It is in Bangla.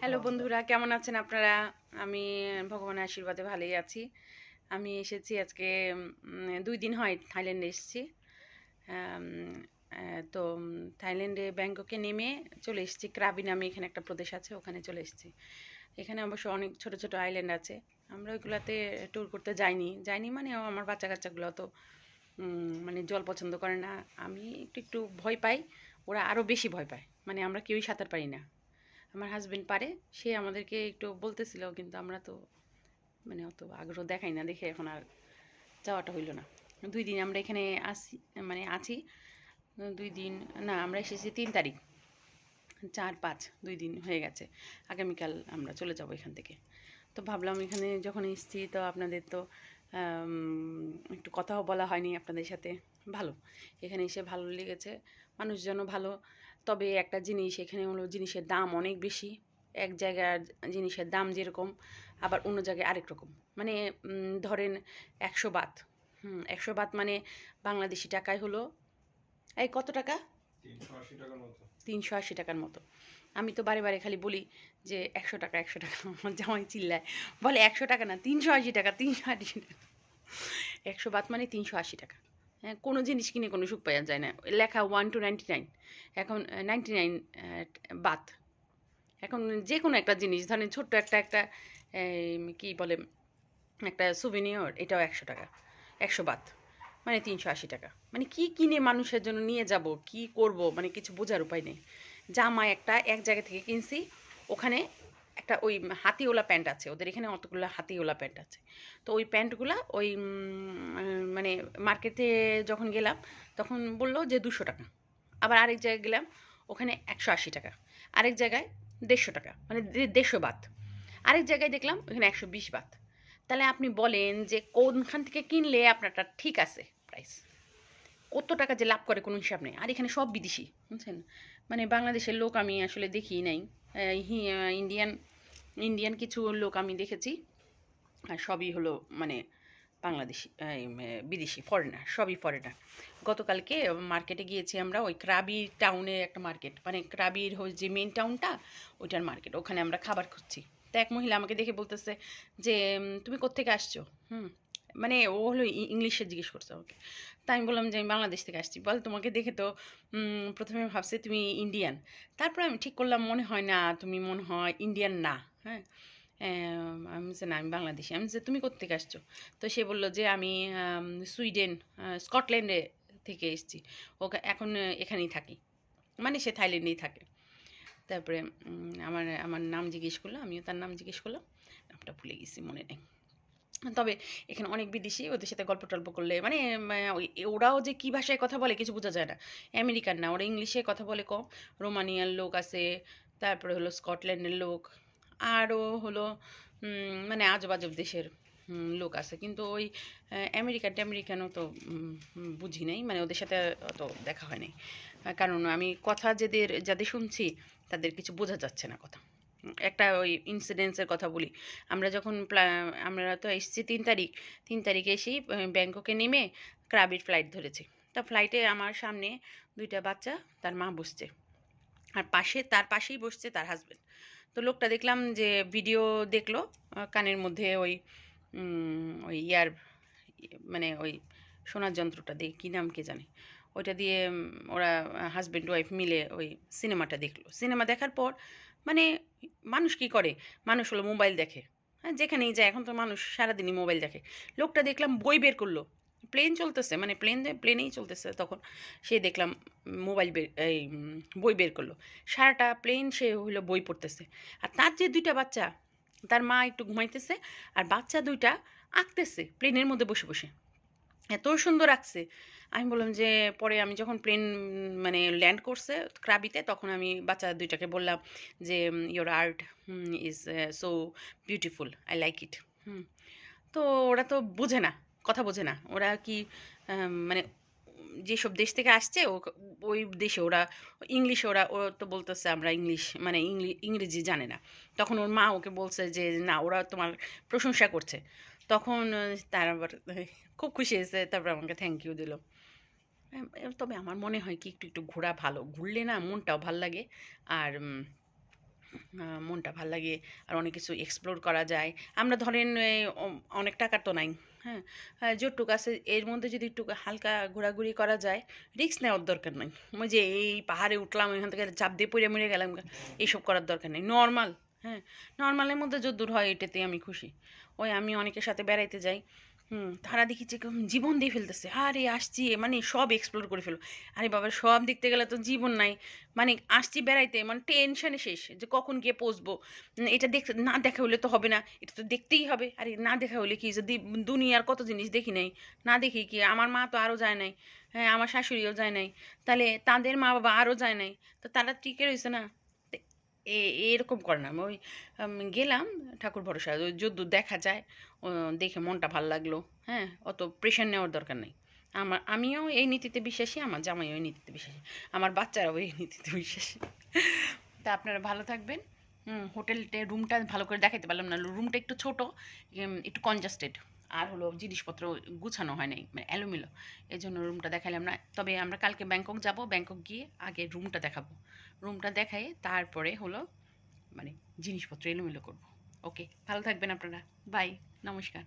হ্যালো বন্ধুরা, কেমন আছেন আপনারা? আমি ভগবানের আশীর্বাদে ভালোই আছি। আমি এসেছি আজকে দুই দিন হয় থাইল্যান্ডে এসেছি। তো থাইল্যান্ডে ব্যাংককে নেমে চলে এসেছি। ক্রাবি নামে এখানে একটা প্রদেশ আছে, ওখানে চলে এসেছি। এখানে অবশ্য অনেক ছোট ছোট আইল্যান্ড আছে। আমরা ওইগুলোতে ট্যুর করতে যাইনি। যাইনি মানে আমার বাচ্চা কাচ্চাগুলো তো মানে জল পছন্দ করে না। আমি একটু একটু ভয় পাই, ওরা আরও বেশি ভয় পায়। মানে আমরা কেউই সাঁতার পারি না। আমার হাজবেন্ড পারে, সে আমাদেরকে একটু বলতেছিল, কিন্তু আমরা তো মানে অত আগ্রহ দেখাই না, দেখে এখন আর যাওয়াটা হইল না। দুই দিন আমরা এখানে আসি মানে আছি, দুই দিন, না, আমরা এসেছি তিন তারিখ, চার পাঁচ, দুই দিন হয়ে গেছে। আগামীকাল আমরা চলে যাব এখান থেকে। তো ভাবলাম এখানে যখন এসেছি, তো আপনাদের তো একটু কথাও বলা হয়নি আপনাদের সাথে। ভালো, এখানে এসে ভালো লেগেছে, মানুষজনও ভালো। তবে একটা জিনিস এখানে হলো জিনিসের দাম অনেক বেশি। এক জায়গার জিনিসের দাম যেরকম আবার অন্য জায়গায় আরেক রকম। মানে ধরেন একশো বাত। হুম একশো বাত মানে বাংলাদেশি টাকায় হলো এই কত টাকা? তিনশো আশি টাকার মতো। তিনশো আশি টাকার মতো। আমি তো বারে বারে খালি বলি যে একশো টাকা একশো টাকা। আমার জামাই চিল্লায় বলে একশো টাকা না তিনশো আশি টাকা তিনশো আশি টাকা। একশো বাত মানে তিনশো আশি টাকা। হ্যাঁ কোনো জিনিস কিনে কোনো সুখ পাওয়া যায় না। লেখা ওয়ান টু নাইনটি নাইন এখন নাইনটি নাইন বাত এখন যে কোনো একটা জিনিস, ধরেন ছোট্ট একটা একটা কি বলে, একটা সুভিনিয়র এটাও একশো টাকা। একশো বাত মানে তিনশো আশি টাকা। মানে কি কিনে মানুষের জন্য নিয়ে যাব, কি করব মানে কিছু বোঝার উপায় নেই। জামা একটা এক জায়গা থেকে কিনছি, ওখানে একটা ওই হাতিওলা প্যান্ট আছে, ওদের এখানে অতগুলো হাতিওলা প্যান্ট আছে। তো ওই প্যান্টগুলো ওই মানে মার্কেটে যখন গেলাম, তখন বলল যে দুশো টাকা। আবার আরেক জায়গায় গেলাম, ওখানে একশো আশি টাকা। আরেক জায়গায় দেড়শো টাকা মানে দেড়শো বাত। আরেক জায়গায় দেখলাম, ওখানে একশো বিশ বাত। তাহলে আপনি বলেন যে কোনখান থেকে কিনলে আপনারটা ঠিক আছে প্রাইস কত টাকা যে লাভ করে কোনো হিসাব নেই। আর এখানে সব বিদেশি, বুঝছেন? মানে বাংলাদেশের লোক আমি আসলে দেখি নাই। ইন্ডিয়ান ইন্ডিয়ান কিছু লোক আমি দেখেছি। আর সবই হলো মানে বাংলাদেশি বিদেশি ফরেনার সবই ফরেনার গতকালকে মার্কেটে গিয়েছি আমরা, ওই ক্রাবি টাউনের একটা মার্কেট মানে ক্রাবির যে মেন টাউনটা ওইটার মার্কেট ওখানে আমরা খাবার খুঁজছি। তো এক মহিলা আমাকে দেখে বলতেছে যে তুমি কোত্থেকে আসছো? হুম। মানে ও হলো ইংলিশে জিজ্ঞেস করছে আমাকে। তা আমি বললাম যে আমি বাংলাদেশ থেকে আসছি। বল তোমাকে দেখে তো প্রথমে ভাবছি তুমি ইন্ডিয়ান তারপর আমি ঠিক করলাম মনে হয় না তুমি মনে হয় ইন্ডিয়ান না। হ্যাঁ? আম, বলছি, না আমি বাংলাদেশি। আমি বলছি, তুমি কোত্থেকে আসছো? তো সে বলল যে আমি সুইডেন স্কটল্যান্ডে থেকে এসেছি। ওকে এখন এখানেই থাকি। মানে সে থাইল্যান্ডেই থাকে। তারপরে আমার আমার নাম জিজ্ঞেস করল আমিও তার নাম জিজ্ঞেস করলাম। নামটা ভুলে গেছি মনে নেই। তবে এখানে অনেক বিদেশি ওদের সাথে গল্প টল্প করলে মানে ওরাও যে কী ভাষায় কথা বলে কিছু বোঝা যায় না। আমেরিকান না, ওরা ইংলিশে কথা বলে কম। রোমানিয়ার লোক আছে, তারপরে হলো স্কটল্যান্ডের লোক, আরও হলো মানে আজব আজব দেশের লোক আছে। কিন্তু ওই আমেরিকান টামেরিকানও তো বুঝি নাই মানে ওদের সাথে অত দেখা হয় নাই। কারণ আমি কথা যাদের যাদের শুনছি, তাদের কিছু বোঝা যাচ্ছে না কথা। একটা ওই ইনসিডেন্সের কথা বলি। আমরা যখন আমরা তো এসেছি তিন তারিখ, তিন তারিখে এসেই ব্যাংককে নেমে ক্রাবির ফ্লাইট ধরেছি। তা ফ্লাইটে আমার সামনে দুইটা বাচ্চা, তার মা বসছে। আর পাশে, তার পাশেই বসছে তার হাজবেন্ড তো লোকটা দেখলাম যে ভিডিও দেখল কানের মধ্যে ওই ওই ইয়ার মানে ওই শোনার যন্ত্রটা দিয়ে, কী নাম কে জানে। ওইটা দিয়ে ওরা হাজব্যান্ড ওয়াইফ মিলে ওই সিনেমাটা দেখল। সিনেমা দেখার পর মানে মানুষ কি করে? মানুষ হলো মোবাইল দেখে। হ্যাঁ যেখানেই যায়, এখন তো মানুষ সারাদিনই মোবাইল দেখে। লোকটা দেখলাম বই বের করল। প্লেন চলতেছে মানে প্লেন প্লেনেই চলতেছে তখন। সে দেখলাম মোবাইল বের, এই বই বের করল। সারাটা প্লেন সে হইল বই পড়তেছে। আর তার যে দুইটা বাচ্চা, তার মা একটু ঘুমাইতেছে, আর বাচ্চা দুইটা আঁকতেছে প্লেনের মধ্যে বসে বসে। এত সুন্দর আঁকছে। আমি বললাম যে, পরে আমি যখন প্লেন মানে ল্যান্ড করছে ক্রাবিতে তখন আমি বাচ্চা দুইটাকে বললাম যে your art is so beautiful I like it hmm. তো ওরা তো বোঝে না, কথা বোঝে না। ওরা কি মানে যেসব দেশ থেকে আসছে ওই দেশে ওরা ইংলিশ ওরা, ও তো বলতেছে আমরা ইংলিশ মানে ইংরেজি জানে না। তখন ওর মা ওকে বলছে যে, না, ওরা তোমার প্রশংসা করছে। তখন তার আবার খুব খুশি হয়েছে তারপর আমাকে থ্যাংক ইউ দিল। তবে আমার মনে হয় কি একটু একটু ঘোরা ভালো। ঘুরলে না মনটাও ভালো লাগে আর মনটা ভালো লাগে আর অনেক কিছু এক্সপ্লোর করা যায়। আমরা ধরেন অনেক টাকার তো নাই হ্যাঁ? আহ, যতটুকু আছে এর মধ্যে যদি একটু হালকা ঘোরাঘুরি করা যায় রিস্ক নেওয়ার দরকার নাই। ওই যে এই পাহাড়ে উঠলাম এখান থেকে চাপ দিয়ে পড়ে মরে গেলাম এইসব করার দরকার নেই। নর্মাল হ্যাঁ নর্মালের মধ্যে যত দূর হয় এটাতে আমি খুশি। ওই আমি অনেকের সাথে বেড়াইতে যাই, হুম, তারা দেখি যে জীবন দিয়ে ফেলতেছে। আরে, আসছি মানে সব এক্সপ্লোর করে ফেলো। আরে বাবা, সব দেখতে গেলে তো জীবন নাই। মানে আসছি বেড়াইতে মানে টেনশনে শেষ, যে কখন গিয়ে পৌঁছবো। এটা দেখতে, না দেখা হলে তো হবে না, এটা তো দেখতেই হবে। আরে, না দেখা হলে কি যদি দুনিয়ার কত জিনিস দেখি নাই। না দেখি কি, আমার মা তো আরও যায় নাই। হ্যাঁ আমার শাশুড়িও যায় নাই। তাহলে তাদের মা বাবা আরও যায় নাই। তো তারা টিকে রয়েছে না। এরকম করে না। ওই গেলাম, ঠাকুর ভরসা ওই যদ্দূর দেখা যায় দেখে মনটা ভালো লাগল হ্যাঁ? অত প্রেশার নেওয়ার দরকার নেই। আমার, আমিও এই নীতিতে বিশ্বাসী, আমার জামাই এই নীতিতে বিশ্বাসী, আমার বাচ্চারাও এই নীতিতে বিশ্বাসী। তা আপনারা ভালো থাকবেন। হোটেলটে রুমটা ভালো করে দেখাইতে পারলাম না। রুমটা একটু ছোট একটু কনজাস্টেড আর হলো জিনিসপত্র গুছানো হয় নাই মানে অ্যালোমিলো এই জন্য রুমটা দেখালাম না। তবে আমরা কালকে ব্যাংকক যাব। ব্যাংকক গিয়ে আগে রুমটা দেখাবো। রুমটা দেখাই তারপরে হলো মানে জিনিসপত্র এলোমেলো করব। ওকে ভালো থাকবেন আপনারা। বাই নমস্কার।